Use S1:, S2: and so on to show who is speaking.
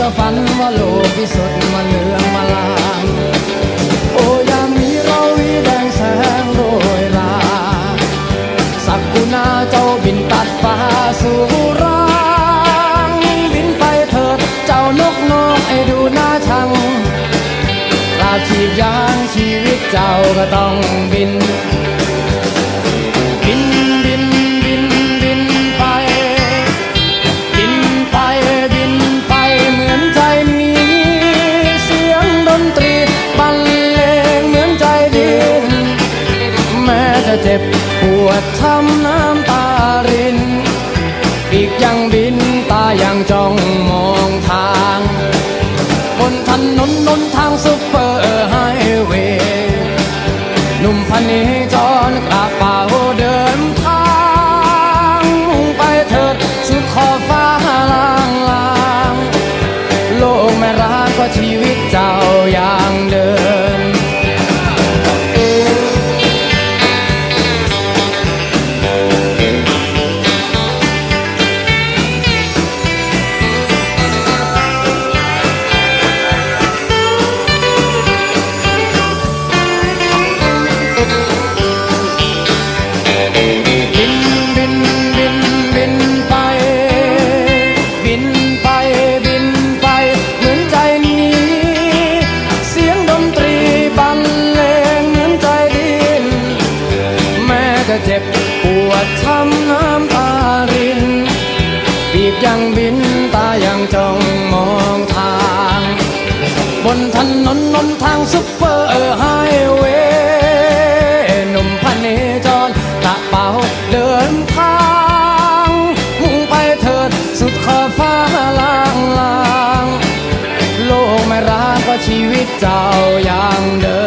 S1: ก็ฝันว่าโลกที่สุดมาเหลืองมาลางโอ้ยามนี้เราวิแดงแสงโรยลา สักกุณาเจ้าบินตัดฟ้าสู่รางบินไปเถิดเจ้านกนกไอ้ดูหน่าชังลาชีพยางชีวิตเจ้าก็ต้องบิน จ็บปวดช้ำน้ำตาริน ปีกยังบินตายังจ้องมองทาง บนถนนนนทางซุปเปอร์ไฮเวย์หนุ่มพันนี้จรกระเป๋า ยังบินตายังจ้องมองทาง บนถนนนนทางซุปเปอร์ไฮเวย์หนุ่มพันเนจรกระเป๋าเดินทางมุ่งไปเถิดสุดขอบฟ้าลางลาง โลกไม่ร้างก็ชีวิตเจ้าอย่างเดิ